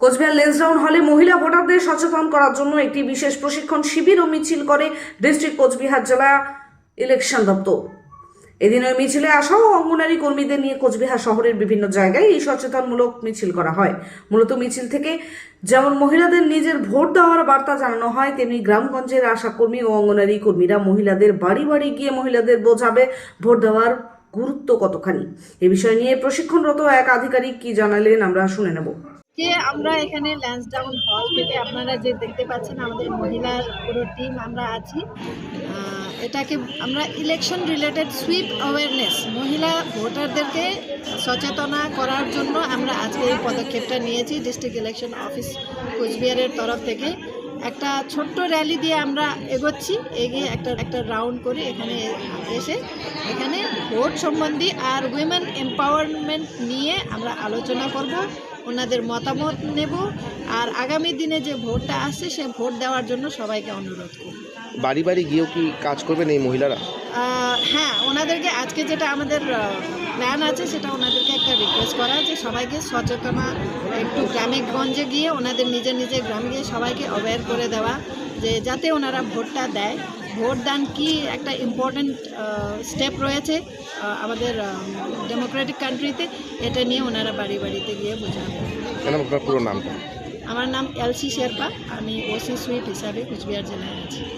কোচবিহার লেন্সডাউন হলে মহিলা ভোটারদের সচেতন করার জন্য একটি বিশেষ প্রশিক্ষণ শিবির ও মিছিল করে ডিস্ট্রিক্ট কোচবিহার জেলা ইলেকশন দপ্তর। এদিন ওই মিছিলে আসা ও অঙ্গনারী কর্মীদের নিয়ে কোচবিহার শহরের বিভিন্ন জায়গায় এই সচেতনমূলক মিছিল করা হয়। মূলত মিছিল থেকে যেমন মহিলাদের নিজের ভোট দেওয়ার বার্তা জানানো হয়, তেমনি গ্রামগঞ্জের আশাকর্মী ও অঙ্গনারী কর্মীরা মহিলাদের বাড়ি বাড়ি গিয়ে মহিলাদের বোঝাবে ভোট দেওয়ার গুরুত্ব কতখানি? এ বিষয় নিয়ে প্রশিক্ষণরত এক আধিকারিক কি জানালেন আমরা শুনে নেব। যে আমরা এখানে ল্যান্সডাউন হল থেকে আপনারা যে দেখতে পাচ্ছেন আমাদের মহিলার পুরো টিম আমরা আছি। এটাকে আমরা ইলেকশন রিলেটেড সুইপ অ্যাওয়ারনেস মহিলা ভোটারদেরকে সচেতনা করার জন্য আমরা আজকে এই পদক্ষেপটা নিয়েছি। ডিস্ট্রিক্ট ইলেকশন অফিস কোচবিহারের তরফ থেকে। একটা ছোট্ট র্যালি দিয়ে আমরা এগোচ্ছি। এগিয়ে একটা একটা রাউন্ড করে এখানে এসে এখানে ভোট সম্বন্ধী আর উইমেন এম্পাওয়ারমেন্ট নিয়ে আমরা আলোচনা করব, ওনাদের মতামত নেব। আর আগামী দিনে যে ভোটটা আসছে, সে ভোট দেওয়ার জন্য সবাইকে অনুরোধ করব। বাড়ি বাড়ি গিয়েও কি কাজ করবেন এই মহিলারা? হ্যাঁ ওনাদেরকে আজকে যেটা আমাদের প্ল্যান আছে সেটা ওনাদেরকে একটা রিকোয়েস্ট করা যে সবাইকে সচেতনা একটু গ্রামে গঞ্জে গিয়ে ওনাদের নিজের নিজের গ্রামে গিয়ে সবাইকে অ্যাওয়্যার করে দেওয়া যে যাতে ওনারা ভোটটা দেয়। ভোট দান কি একটা ইম্পর্ট্যান্ট স্টেপ রয়েছে আমাদের ডেমোক্রেটিক কান্ট্রিতে এটা নিয়ে ওনারা বাড়ি বাড়িতে গিয়ে আপনার পুরো নামটা? আমার নাম এলসি শেরপা আমি ওসি সুইপ হিসাবে কুচবিহার জেলায় আছি।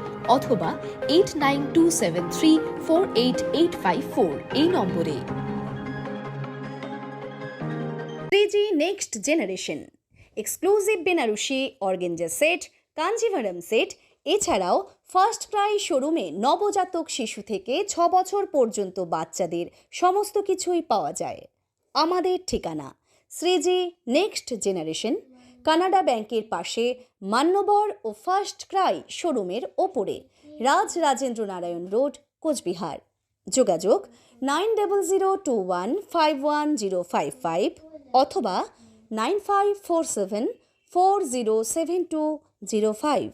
অথবা eight nine two seven three four eight eight five four এই নম্বরে। 3G next generation exclusive Benarasi organza set Kanjivaram set এছাড়াও ফার্স্ট ক্রাই শোরুমে নবজাতক শিশু থেকে ছ বছর পর্যন্ত বাচ্চাদের সমস্ত কিছুই পাওয়া যায়। আমাদের ঠিকানা শ্রীজি নেক্সট জেনারেশন কানাডা ব্যাংকের পাশে মান্যবর ও ফার্স্ট ক্রাই শোরুমের ওপরে। রাজ রাজেন্দ্র নারায়ণ রোড, কোচবিহার। যোগাযোগ nine double zero two one five one zero five five অথবা nine five four seven four zero seven two zero five.